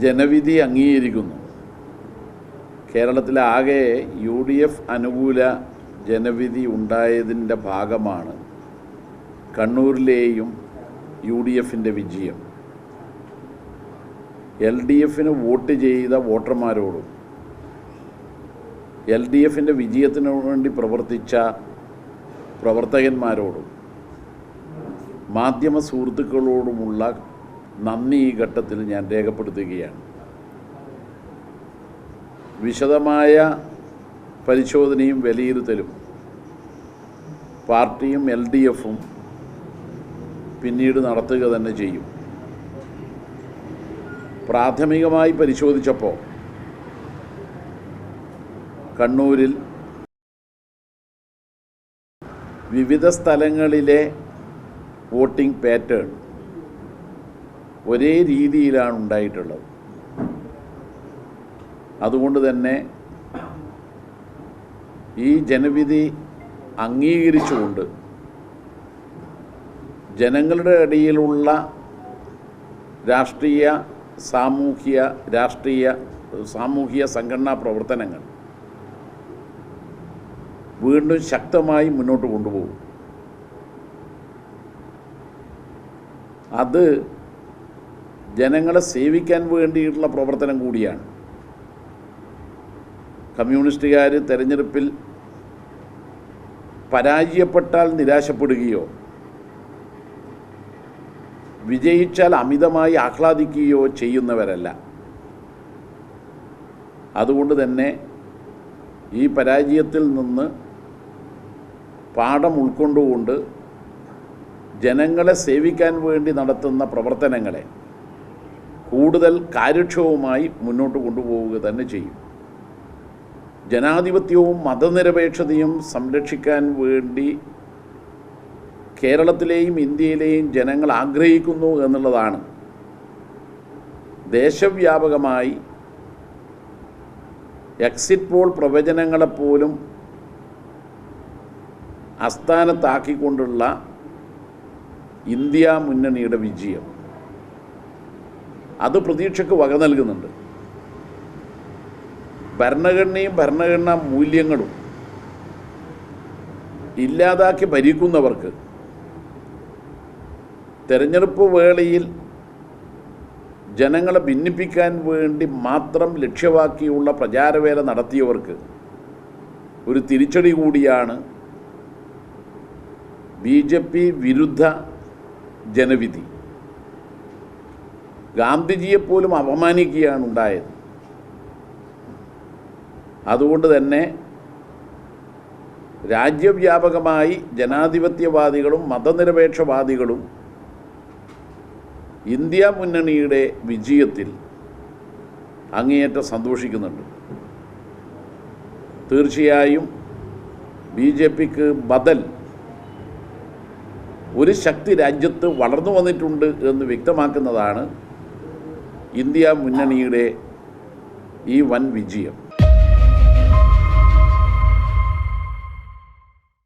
ജനവിധി അംഗീകരിക്കുന്നു. കേരളത്തിലാകെ U D F അനുകൂല ജനവിധി ഉണ്ടായതിന്റെ ഭാഗമാണ് കണ്ണൂരിലെയും യു ഡി എഫിന്റെ വിജയം. എൽ ഡി എഫിന് വോട്ട് ചെയ്ത വോട്ടർമാരോടും എൽ ഡി എഫിന്റെ വിജയത്തിനു വേണ്ടി പ്രവർത്തിച്ച പ്രവർത്തകന്മാരോടും മാധ്യമ സുഹൃത്തുക്കളോടുമുള്ള നന്ദി ഈ ഘട്ടത്തിൽ ഞാൻ രേഖപ്പെടുത്തുകയാണ്. വിശദമായ പരിശോധനയും വിലയിരുത്തലും പാർട്ടിയും എൽ ഡി എഫും പിന്നീട് നടത്തുക തന്നെ ചെയ്യും. പ്രാഥമികമായി പരിശോധിച്ചപ്പോൾ കണ്ണൂരിൽ വിവിധ സ്ഥലങ്ങളിലെ വോട്ടിംഗ് പാറ്റേൺ ഒരേ രീതിയിലാണ് ഉണ്ടായിട്ടുള്ളത്. അതുകൊണ്ട് തന്നെ ഈ ജനവിധി അംഗീകരിച്ചുകൊണ്ട് ജനങ്ങളുടെ ഇടയിലുള്ള രാഷ്ട്രീയ സാമൂഹ്യ രാഷ്ട്രീയ സാമൂഹിക സംഘടനാ പ്രവർത്തനങ്ങൾ വീണ്ടും ശക്തമായി മുന്നോട്ട് കൊണ്ടുപോകും. അത് ജനങ്ങളെ സേവിക്കാൻ വേണ്ടിയിട്ടുള്ള പ്രവർത്തനം കൂടിയാണ്. കമ്മ്യൂണിസ്റ്റുകാർ തെരഞ്ഞെടുപ്പിൽ പരാജയപ്പെട്ടാൽ നിരാശപ്പെടുകയോ വിജയിച്ചാൽ അമിതമായി ആഹ്ലാദിക്കുകയോ ചെയ്യുന്നവരല്ല. അതുകൊണ്ട് തന്നെ ഈ പരാജയത്തിൽ നിന്ന് പാഠം ഉൾക്കൊണ്ടുകൊണ്ട് ജനങ്ങളെ സേവിക്കാൻ വേണ്ടി നടത്തുന്ന പ്രവർത്തനങ്ങളെ കൂടുതൽ കാര്യക്ഷമമായി മുന്നോട്ട് കൊണ്ടുപോവുക തന്നെ ചെയ്യും. ജനാധിപത്യവും മതനിരപേക്ഷതയും സംരക്ഷിക്കാൻ വേണ്ടി കേരളത്തിലെയും ഇന്ത്യയിലെയും ജനങ്ങൾ ആഗ്രഹിക്കുന്നു എന്നുള്ളതാണ്. ദേശവ്യാപകമായി എക്സിറ്റ് പോൾ പ്രവചനങ്ങളെപ്പോലും അസ്ഥാനത്താക്കിക്കൊണ്ടുള്ള ഇന്ത്യ മുന്നണിയുടെ വിജയം. അത് പ്രതീക്ഷയ്ക്ക് വക നൽകുന്നുണ്ട്. ഭരണഘടനയും ഭരണഘടനാ മൂല്യങ്ങളും ഇല്ലാതാക്കി ഭരിക്കുന്നവർക്ക് തെരഞ്ഞെടുപ്പ് വേളയിൽ ജനങ്ങളെ ഭിന്നിപ്പിക്കാൻ വേണ്ടി മാത്രം ലക്ഷ്യമാക്കിയുള്ള പ്രചാരവേല നടത്തിയവർക്ക് ഒരു തിരിച്ചടി കൂടിയാണ് ബി ജെ പി വിരുദ്ധ ജനവിധി. ഗാന്ധിജിയെപ്പോലും അപമാനിക്കുകയാണ് ഉണ്ടായത് അതുകൊണ്ട് തന്നെ രാജ്യവ്യാപകമായി ജനാധിപത്യവാദികളും മതനിരപേക്ഷവാദികളും ഇന്ത്യ മുന്നണിയുടെ വിജയത്തിൽ അങ്ങേയറ്റം സന്തോഷിക്കുന്നുണ്ട്. തീർച്ചയായും ബി ജെ പിക്ക് ബദൽ ഒരു ശക്തി രാജ്യത്ത് വളർന്നു വന്നിട്ടുണ്ട് എന്ന് വ്യക്തമാക്കുന്നതാണ് ഇന്ത്യ മുന്നണിയുടെ ഈ വൻ വിജയം.